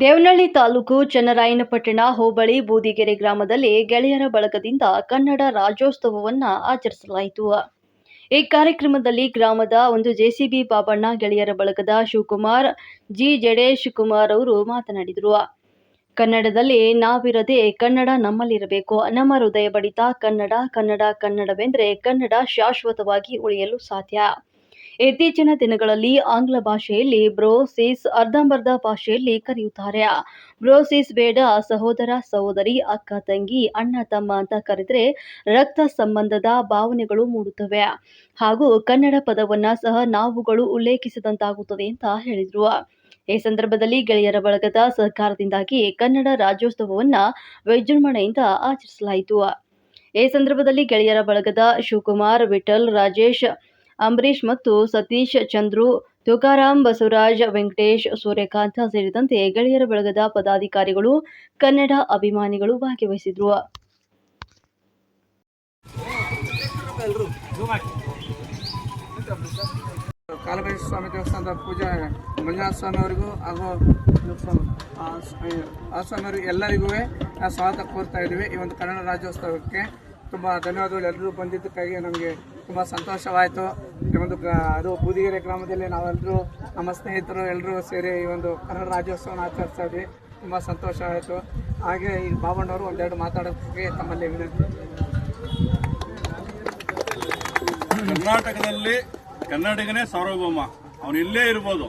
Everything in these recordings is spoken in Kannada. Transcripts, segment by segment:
ದೇವನಹಳ್ಳಿ ತಾಲೂಕು ಚನ್ನರಾಯನಪಟ್ಟಣ ಹೋಬಳಿ ಬೂದಿಗೆರೆ ಗ್ರಾಮದಲ್ಲಿ ಗೆಳೆಯರ ಬಳಗದಿಂದ ಕನ್ನಡ ರಾಜ್ಯೋತ್ಸವವನ್ನ ಆಚರಿಸಲಾಯಿತು. ಈ ಕಾರ್ಯಕ್ರಮದಲ್ಲಿ ಗ್ರಾಮದ ಒಂದು ಜೆಸಿಬಿ ಬಾಬಣ್ಣ, ಗೆಳೆಯರ ಬಳಗದ ಶಿವಕುಮಾರ್, ಜಿ ಜಡೇಶ್ ಕುಮಾರ್ ಅವರು ಮಾತನಾಡಿದರು. ಕನ್ನಡದಲ್ಲಿ ನಾವಿರದೆ ಕನ್ನಡ ನಮ್ಮಲ್ಲಿರಬೇಕು. ನಮ್ಮ ಹೃದಯ ಬಡಿತ ಕನ್ನಡ ಕನ್ನಡ ಕನ್ನಡವೆಂದರೆ ಕನ್ನಡ ಶಾಶ್ವತವಾಗಿ ಉಳಿಯಲು ಸಾಧ್ಯ. ಇತ್ತೀಚಿನ ದಿನಗಳಲ್ಲಿ ಆಂಗ್ಲ ಭಾಷೆಯಲ್ಲಿ ಬ್ರೋಸಿಸ್, ಅರ್ಧಂಬರ್ಧ ಭಾಷೆಯಲ್ಲಿ ಕರೆಯುತ್ತಾರೆ. ಬ್ರೋಸಿಸ್ ಬೇಡ, ಸಹೋದರ, ಸಹೋದರಿ, ಅಕ್ಕ, ತಂಗಿ, ಅಣ್ಣ, ತಮ್ಮ ಅಂತ ಕರೆದರೆ ರಕ್ತ ಸಂಬಂಧದ ಭಾವನೆಗಳು ಮೂಡುತ್ತವೆ. ಹಾಗೂ ಕನ್ನಡ ಪದವನ್ನ ಸಹ ನಾವುಗಳು ಉಲ್ಲೇಖಿಸಿದಂತಾಗುತ್ತದೆ ಅಂತ ಹೇಳಿದರು. ಈ ಸಂದರ್ಭದಲ್ಲಿ ಗೆಳೆಯರ ಬಳಗದ ಸಹಕಾರದಿಂದಾಗಿ ಕನ್ನಡ ರಾಜ್ಯೋತ್ಸವವನ್ನ ವಿಜೃಂಭಣೆಯಿಂದ ಆಚರಿಸಲಾಯಿತು. ಈ ಸಂದರ್ಭದಲ್ಲಿ ಗೆಳೆಯರ ಬಳಗದ ಶಿವಕುಮಾರ್ ವಿಠಲ್ ರಾಜೇಶ್ ಅಂಬರೀಶ್ ಮತ್ತು ಸತೀಶ್ ಚಂದ್ರು ತುಕಾರಾಂ ಬಸವರಾಜ್, ವೆಂಕಟೇಶ್ ಸೂರ್ಯಕಾಂತ ಸೇರಿದಂತೆ ಗೆಳೆಯರ ಬಳಗದ ಪದಾಧಿಕಾರಿಗಳು ಕನ್ನಡ ಅಭಿಮಾನಿಗಳು ಭಾಗವಹಿಸಿದ್ರು ಕಾಲಭೈರ ಸ್ವಾಮಿ ದೇವಸ್ಥಾನದ ಪೂಜಾ ಮಂಜುನಾಥ ಸ್ವಾಮಿ ಅವರಿಗೂ ಹಾಗೂ ಆ ಸ್ವಾಮಿಯವರಿಗೆ ಎಲ್ಲರಿಗೂ ಸ್ವಾಗತ ಕೋರ್ತಾ ಇದ್ದೀವಿ. ಈ ಒಂದು ಕನ್ನಡ ರಾಜ್ಯೋತ್ಸವಕ್ಕೆ ತುಂಬ ಧನ್ಯವಾದಗಳು. ಎಲ್ಲರೂ ಬಂದಿದ್ದಕ್ಕಾಗಿ ನಮಗೆ ತುಂಬ ಸಂತೋಷವಾಯಿತು. ಈ ಒಂದು ಅದು ಬೂದಿಗೆರೆ ಗ್ರಾಮದಲ್ಲಿ ನಾವೆಲ್ಲರೂ ನಮ್ಮ ಸ್ನೇಹಿತರು ಎಲ್ಲರೂ ಸೇರಿ ಈ ಒಂದು ಕನ್ನಡ ರಾಜ್ಯೋತ್ಸವನ ಆಚರಿಸ್ತಾ ಇದ್ವಿ. ತುಂಬ ಸಂತೋಷ ಆಯಿತು. ಹಾಗೆ ಈ ಬಾಬಣ್ಣವರು ಒಂದೆರಡು ಮಾತಾಡೋದಕ್ಕೆ ತಮ್ಮಲ್ಲಿ ವಿನಂತಿ. ಕರ್ನಾಟಕದಲ್ಲಿ ಕನ್ನಡಿಗನೇ ಸಾರ್ವಭೌಮ. ಅವನು ಇಲ್ಲೇ ಇರ್ಬೋದು.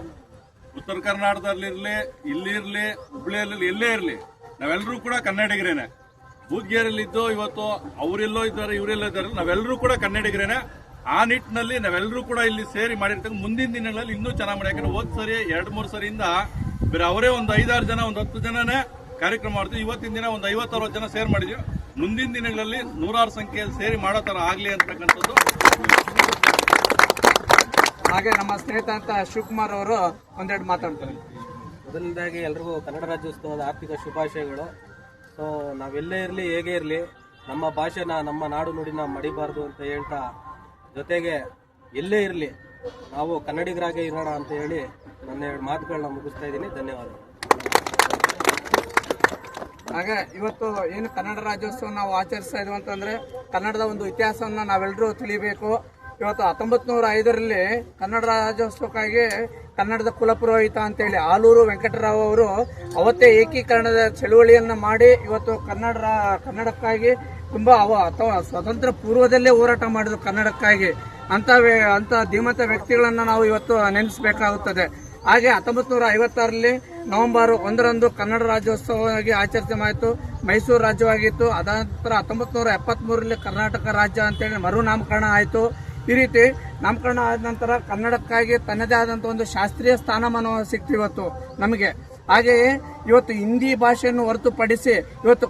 ಉತ್ತರ ಕರ್ನಾಟಕದಲ್ಲಿರಲಿ, ಇಲ್ಲಿರಲಿ ಹುಬ್ಳಿಯಲ್ಲಿ ಎಲ್ಲೇ ಇರಲಿ. ನಾವೆಲ್ಲರೂ ಕೂಡ ಕನ್ನಡಿಗರೇನೆ. ಬೂದ್ಗೇರಲ್ಲಿದ್ದು ಇವತ್ತು ಅವರೆಲ್ಲೋ ಇದ್ದಾರೆ ಇವರೆಲ್ಲೋ ಇದ್ದಾರೆ ನಾವೆಲ್ಲರೂ ಕೂಡ ಕನ್ನಡಿಗರೇನೆ. ಆ ನಿಟ್ಟಿನಲ್ಲಿ ನಾವೆಲ್ಲರೂ ಕೂಡ ಇಲ್ಲಿ ಸೇರಿ ಮಾಡಿರ್ತಕ್ಕ ಮುಂದಿನ ದಿನಗಳಲ್ಲಿ ಇನ್ನೂ ಚೆನ್ನಾಗಿ ಮಾಡಿ. ಯಾಕಂದ್ರೆ ಹೋದ್ ಸರಿ ಎರಡು ಮೂರು ಸರಿಯಿಂದ ಬೇರೆ ಅವರೇ ಒಂದು ಐದಾರು ಜನ ಒಂದು ಹತ್ತು ಜನನೇ ಕಾರ್ಯಕ್ರಮ ಮಾಡ್ತೀವಿ. ಇವತ್ತಿನ ದಿನ ಒಂದು ಐವತ್ತು ಅರವತ್ತು ಜನ ಸೇರಿ ಮಾಡಿದ್ವಿ. ಮುಂದಿನ ದಿನಗಳಲ್ಲಿ ನೂರಾರು ಸಂಖ್ಯೆಯಲ್ಲಿ ಸೇರಿ ಮಾಡೋ ಥರ ಆಗಲಿ ಅಂತಕ್ಕಂಥದ್ದು. ಹಾಗೆ ನಮ್ಮ ಸ್ನೇಹಿತ ಅಂತ ಶಿವಕುಮಾರ್ ಅವರು ಒಂದೆರಡು ಮಾತಾಡ್ತಾರೆ. ಮೊದಲನೇದಾಗಿ ಎಲ್ರಿಗೂ ಕನ್ನಡ ರಾಜ್ಯೋತ್ಸವದ ಆರ್ಥಿಕ ಶುಭಾಶಯಗಳು. ಸೊ ನಾವೆಲ್ಲೇ ಇರಲಿ, ಹೇಗೆ ಇರಲಿ, ನಮ್ಮ ಭಾಷೆನ, ನಮ್ಮ ನಾಡು ನುಡಿನ ಮಡಿಬಾರ್ದು ಅಂತ ಹೇಳ್ತಾ, ಜೊತೆಗೆ ಎಲ್ಲೇ ಇರಲಿ, ನಾವು ಕನ್ನಡಿಗರಾಗೆ ಇರೋಣ ಅಂತ ಹೇಳಿ ನನ್ನ ಎರಡು ಮಾತುಗಳನ್ನ ಮುಗಿಸ್ತಾ ಇದ್ದೀನಿ. ಧನ್ಯವಾದಗಳು. ಹಾಗೆ, ಇವತ್ತು ಏನು ಕನ್ನಡ ರಾಜ್ಯೋತ್ಸವ ನಾವು ಆಚರಿಸ್ತಾ ಇದೀವಿ ಅಂತಂದರೆ ಕನ್ನಡದ ಒಂದು ಇತಿಹಾಸವನ್ನು ನಾವೆಲ್ಲರೂ ತಿಳಿಬೇಕು. ಇವತ್ತು ಹತ್ತೊಂಬತ್ ನೂರ ಐದರಲ್ಲಿ ಕನ್ನಡ ರಾಜ್ಯೋತ್ಸವಕ್ಕಾಗಿ ಕನ್ನಡದ ಕುಲಪುರೋಹಿತ ಅಂತೇಳಿ ಆಲೂರು ವೆಂಕಟರಾವ್ ಅವರು ಅವತ್ತೇ ಏಕೀಕರಣದ ಚಳುವಳಿಯನ್ನು ಮಾಡಿ ಇವತ್ತು ಕನ್ನಡ ಕನ್ನಡಕ್ಕಾಗಿ ತುಂಬಾ ಅವ, ಅಥವಾ ಸ್ವತಂತ್ರ ಪೂರ್ವದಲ್ಲೇ ಹೋರಾಟ ಮಾಡಿದ್ರು ಕನ್ನಡಕ್ಕಾಗಿ. ಅಂತ ಅಂತ ಧೀಮಂತ ವ್ಯಕ್ತಿಗಳನ್ನ ನಾವು ಇವತ್ತು ನೆನೆಸಬೇಕಾಗುತ್ತದೆ. ಹಾಗೆ ಹತ್ತೊಂಬತ್ತು ನೂರ ಐವತ್ತಾರರಲ್ಲಿ ನವೆಂಬರ್ ಒಂದರಂದು ಕನ್ನಡ ರಾಜ್ಯೋತ್ಸವವಾಗಿ ಆಚರಿಸಲಾಯಿತು ಮೈಸೂರು ರಾಜ್ಯವಾಗಿತ್ತು. ಅದಾನಂತರ ಹತ್ತೊಂಬತ್ತು ನೂರ ಎಪ್ಪತ್ಮೂರರಲ್ಲಿ ಕರ್ನಾಟಕ ರಾಜ್ಯ ಅಂತೇಳಿ ಮರು ನಾಮಕರಣ ಆಯಿತು. ಈ ರೀತಿ ನಾಮಕರಣ ಆದ ನಂತರ ಕನ್ನಡಕ್ಕಾಗಿ ತನ್ನದೇ ಆದಂಥ ಒಂದು ಶಾಸ್ತ್ರೀಯ ಸ್ಥಾನಮಾನ ಸಿಕ್ತು ಇವತ್ತು ನಮಗೆ. ಹಾಗೆಯೇ ಇವತ್ತು ಹಿಂದಿ ಭಾಷೆಯನ್ನು ಹೊರತುಪಡಿಸಿ ಇವತ್ತು